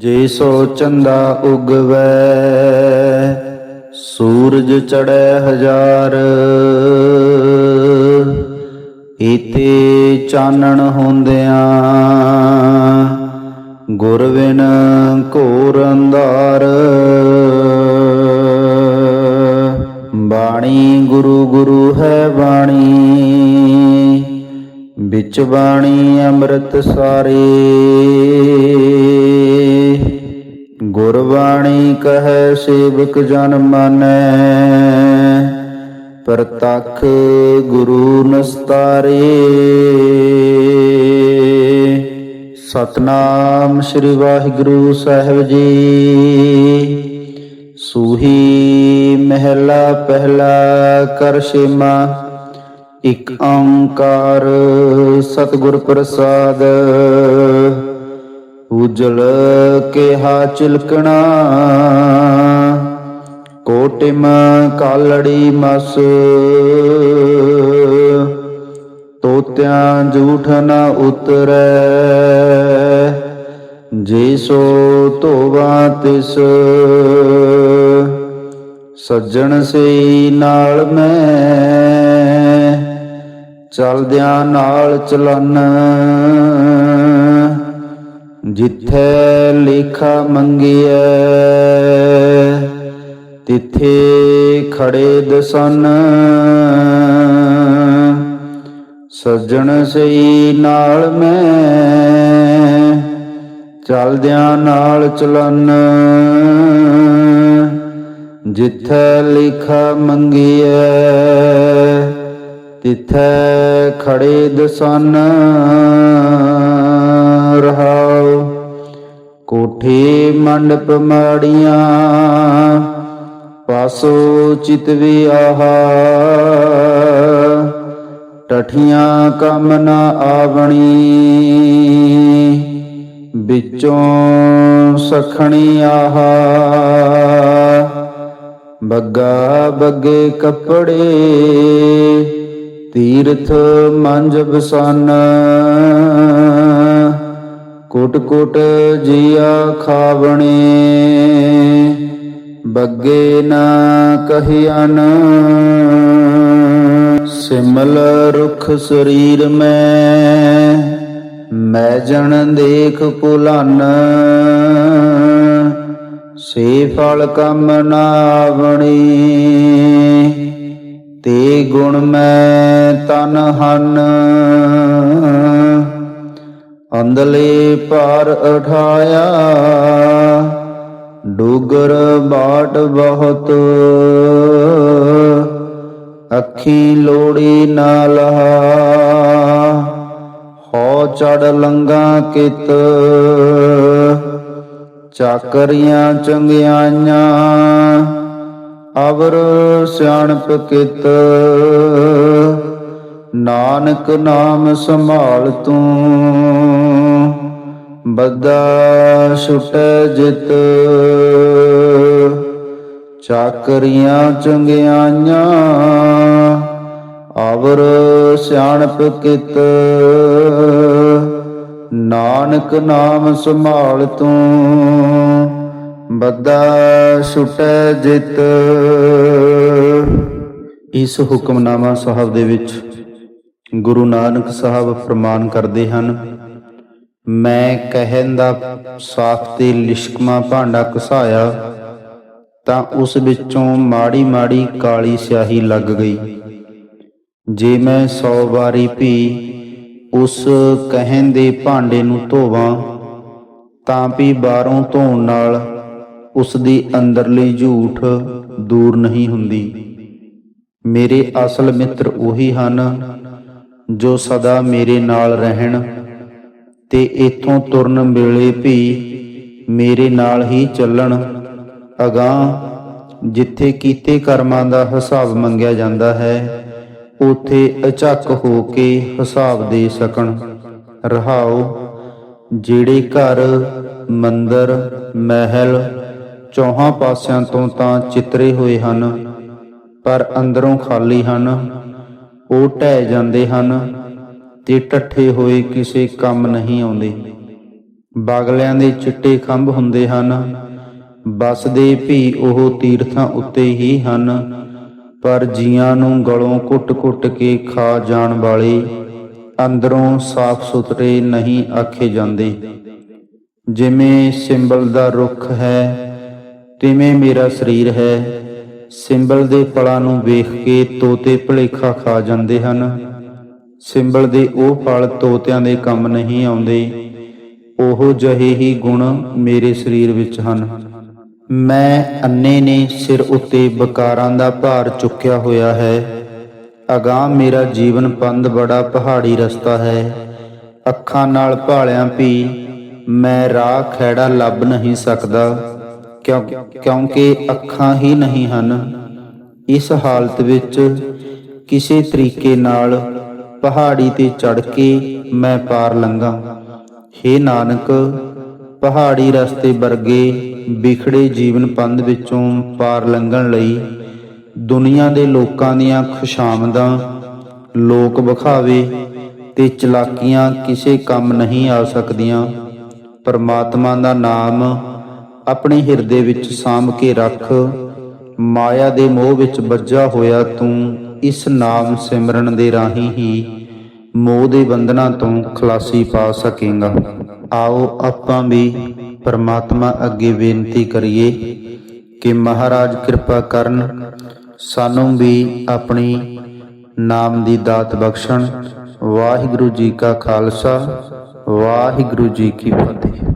ਜੇ ਸੋ ਚੰਦਾ ਉਗਵੈ, ਸੂਰਜ ਚੜੈ ਹਜ਼ਾਰ। ਈਤੇ ਚਾਨਣ ਹੁੰਦਿਆਂ ਗੁਰਵਿਨ ਘੋਰ ਅੰਧਾਰ। ਬਾਣੀ ਗੁਰੂ ਗੁਰੂ ਹੈ ਬਾਣੀ, ਵਿੱਚ ਬਾਣੀ ਅੰਮ੍ਰਿਤ ਸਾਰੇ। ਗੁਰਬਾਣੀ ਕਹੈ, ਸੇਵਕ ਜਨ ਮਾਨੈ। ਪ੍ਰਤੱਖ ਗੁਰੂ ਨਸਤਾਰੇ। ਸਤਨਾਮ ਸ੍ਰੀ ਵਾਹਿਗੁਰੂ ਸਾਹਿਬ ਜੀ। ਸੂਹੀ ਮਹਿਲਾ ਪਹਿਲਾ ਕਰ ਛੇਮਾ। ਇਕ ਓੰਕਾਰ ਸਤਿਗੁਰ ਪ੍ਰਸਾਦ। ਉਜਲ ਕਿਹਾ ਚਿਲਕਣਾ। ਕੋਟਿਮ ਕਾਲੜੀ ਮਸ। ਤੋਤਿਆਂ ਝੂਠ ਨਾ ਉਤਰੈ। ਜੇ ਸੋ ਧੋਵਾ ਤਿਸ। ਸੱਜਣ ਸੇ ਨਾਲ ਮੈਂ। ਚਲਦਿਆਂ ਨਾਲ ਚਲਨ। ਜਿੱਥੇ ਲੇਖਾ ਮੰਗਿਐ, ਤਿੱਥੇ ਖੜੇ ਦਸਨ। ਸੱਜਣ ਸਈ ਨਾਲ ਮੈਂ, ਚਲਦਿਆਂ ਨਾਲ ਚਲਨ। ਜਿੱਥੇ ਲਿਖਾ ਮੰਗਿਐ, ਤਿੱਥੈ ਖੜੇ ਦਸਨ। ਮੰਡਪ ਮਾੜੀਆਂ, ਪਾਸੋ ਚਿਤਵੀ ਆਹਾ ਟਠੀਆਂ ਕੰਮ ਨਾ ਆਵਣੀ, ਵਿੱਚੋਂ ਸਖਣੀ ਆਹਾ। ਬੱਗਾ ਬੱਗੇ ਕੱਪੜੇ, ਤੀਰਥ ਮੰਜ ਬਸਨ। ਕੋਟ ਕੋਟ ਜੀਆ ਖਾਵਣੇ। ਬੱਗੇ ਨਾ ਕਹਿਆਨ ਸਿਮਲ ਰੁਖ ਸਰੀਰ ਮੈਂ। ਮੈਂ ਜਣ ਦੇਖ ਭੁਲਨ ਸੇ ਫਲ ਕੰਮ ਨਾ ਆਵਣੀ। ਤੇ ਗੁਣ ਮੈਂ ਤਨ ਹਨ। ਅੰਦਲੇ ਪਾਰ ਉਠਾਇਆ, ਡੂਗਰ ਬਾਟ ਬਹੁਤ। ਅੱਖੀ ਲੋੜੀ ਨਾ ਲਹਾ ਹੋ ਚੜ ਲੰਗਾ ਕਿਤ। ਚਾਕਰੀਆਂ ਚੰਗਿਆਈਆਂ, ਅਵਰ ਸਿਆਣਪ ਕਿਤ। ਨਾਨਕ ਨਾਮ ਸੰਭਾਲ ਤੂੰ। ਬੱਦਾ ਛੁਟੈ ਜਿਤ। ਚਾਕਰੀਆਂ ਚੰਗਿਆਈਆਂ ਆਵਰ ਸਿਆਣਪ ਕਿਤ। ਨਾਨਕ ਨਾਮ ਸੰਭਾਲ ਤੂੰ। ਬੱਦਾ ਛੁਟੈ ਜਿਤ। ਇਸ ਹੁਕਮਨਾਮਾ ਸਾਹਿਬ ਦੇ ਵਿੱਚ ਗੁਰੂ ਨਾਨਕ ਸਾਹਿਬ ਫਰਮਾਨ ਕਰਦੇ ਹਨ, ਮੈਂ ਕਹਿਣ ਦਾ ਸਾਖ ਤੇ ਲਿਸ਼ਕਮਾ ਭਾਂਡਾ ਘਸਾਇਆ ਤਾਂ ਉਸ ਵਿੱਚੋਂ ਮਾੜੀ ਮਾੜੀ ਕਾਲੀ ਸਿਆਹੀ ਲੱਗ ਗਈ। ਜੇ ਮੈਂ 100 ਵਾਰੀ ਵੀ ਉਸ ਕਹਿਣ ਦੇ ਭਾਂਡੇ ਨੂੰ ਧੋਵਾਂ, ਤਾਂ ਵੀ ਬਾਹਰੋਂ ਧੋਣ ਨਾਲ ਉਸ ਦੀ ਅੰਦਰਲੀ ਝੂਠ ਦੂਰ ਨਹੀਂ ਹੁੰਦੀ। ਮੇਰੇ ਅਸਲ ਮਿੱਤਰ ਉਹੀ ਹਨ ਜੋ ਸਦਾ ਮੇਰੇ ਨਾਲ ਰਹਿਣ ਤੇ ਇਥੋਂ ਤੁਰਨ ਵੇਲੇ ਵੀ ਮੇਰੇ ਨਾਲ ਹੀ ਚੱਲਣ, ਅਗਾਹ ਜਿੱਥੇ ਕੀਤੇ ਕਰਮਾਂ ਦਾ ਹਿਸਾਬ ਮੰਗਿਆ ਜਾਂਦਾ ਹੈ, ਉਥੇ ਅਚੱਕ ਹੋ ਕੇ ਹਿਸਾਬ ਦੇ ਸਕਣ। ਰਹਾਓ, ਜਿਹੜੇ ਘਰ, ਮੰਦਰ, ਮਹਿਲ ਚੌਹਾਂ ਪਾਸਿਆਂ ਤੋਂ ਤਾਂ ਚਿਤਰੇ ਹੋਏ ਹਨ, ਪਰ ਅੰਦਰੋਂ ਖਾਲੀ ਹਨ। ਉਹ ਢਹਿ ਜਾਂਦੇ ਹਨ ਤੇ ਟੱਠੇ ਹੋਏ ਕਿਸੇ ਕੰਮ ਨਹੀਂ ਆਉਂਦੇ। ਬਾਗਲਿਆਂ ਦੇ ਚਿੱਟੇ ਖੰਭ ਹੁੰਦੇ ਹਨ। ਬਸਦੇ ਵੀ ਉਹ ਤੀਰਥਾਂ ਉੱਤੇ ਹੀ ਹਨ, ਪਰ ਜੀਆਂ ਨੂੰ ਗਲੋਂ ਕੁੱਟ ਕੁੱਟ ਕੇ ਖਾ ਜਾਣ ਵਾਲੇ ਅੰਦਰੋਂ ਸਾਫ਼ ਸੁਥਰੇ ਨਹੀਂ ਆਖੇ ਜਾਂਦੇ। ਜਿਵੇਂ ਸਿੰਬਲ ਦਾ ਰੁੱਖ ਹੈ, ਤਿਵੇਂ ਮੇਰਾ ਸਰੀਰ ਹੈ। ਸਿੰਬਲ ਦੇ ਫਲਾਂ ਨੂੰ ਵੇਖ ਕੇ ਤੋਤੇ ਭੁਲੇਖਾ ਖਾ ਜਾਂਦੇ ਹਨ। ਸਿੰਬਲ ਦੇ ਉਹ ਫਲ ਤੋਤਿਆਂ ਦੇ ਕੰਮ ਨਹੀਂ ਆਉਂਦੇ। ਉਹ ਜਿਹੇ ਹੀ ਗੁਣ ਮੇਰੇ ਸਰੀਰ ਵਿੱਚ ਹਨ। ਮੈਂ ਅੰਨੇ ਨੇ ਸਿਰ ਉੱਤੇ ਬਕਾਰਾਂ ਦਾ ਭਾਰ ਚੁੱਕਿਆ ਹੋਇਆ ਹੈ। ਅਗਾਂਹ ਮੇਰਾ ਜੀਵਨ ਪੰਧ ਬੜਾ ਪਹਾੜੀ ਰਸਤਾ ਹੈ। ਅੱਖਾਂ ਨਾਲ ਭਾਲਿਆਂ ਵੀ ਮੈਂ ਰਾਹ ਖੈੜਾ ਲੱਭ ਨਹੀਂ ਸਕਦਾ। ਕਿਉਂਕਿ ਅੱਖਾਂ ਹੀ ਨਹੀਂ ਹਨ। ਇਸ ਹਾਲਤ ਵਿੱਚ ਕਿਸੇ ਤਰੀਕੇ ਨਾਲ ਪਹਾੜੀ ਤੇ ਚੜ ਕੇ ਮੈਂ ਪਾਰ ਲੰਘਾਂ। ਹੇ ਨਾਨਕ, ਪਹਾੜੀ ਰਸਤੇ ਵਰਗੇ ਵਿਖੜੇ ਜੀਵਨ ਪੰਧ ਵਿੱਚੋਂ ਪਾਰ ਲੰਘਣ ਲਈ ਦੁਨੀਆ ਦੇ ਲੋਕਾਂ ਦੀਆਂ ਖੁਸ਼ਾਮਦਾਂ ਲੋਕ ਵਿਖਾਵੇ ਤੇ ਚਲਾਕੀਆਂ ਕਿਸੇ ਕੰਮ ਨਹੀਂ ਆ ਸਕਦੀਆਂ। ਪਰਮਾਤਮਾ ਦਾ ਨਾਮ ਆਪਣੇ ਹਿਰਦੇ ਵਿੱਚ ਸਾਂਭ ਕੇ ਰੱਖ। ਮਾਇਆ ਦੇ ਮੋਹ ਵਿੱਚ ਵੱਜਾ ਹੋਇਆ ਤੂੰ ਇਸ ਨਾਮ ਸਿਮਰਨ ਦੇ ਰਾਹੀਂ ਹੀ ਮੋਹ ਦੇ ਬੰਧਨਾਂ ਤੋਂ ਖਲਾਸੀ ਪਾ ਸਕੇਗਾ। ਆਓ ਆਪਾਂ ਵੀ ਪਰਮਾਤਮਾ ਅੱਗੇ ਬੇਨਤੀ ਕਰੀਏ ਕਿ ਮਹਾਰਾਜ ਕਿਰਪਾ ਕਰਨ ਸਾਨੂੰ ਵੀ ਆਪਣੀ ਨਾਮ ਦੀ ਦਾਤ ਬਖਸ਼ਣ। ਵਾਹਿਗੁਰੂ ਜੀ ਕਾ ਖਾਲਸਾ, ਵਾਹਿਗੁਰੂ ਜੀ ਕੀ ਫਤਿਹ।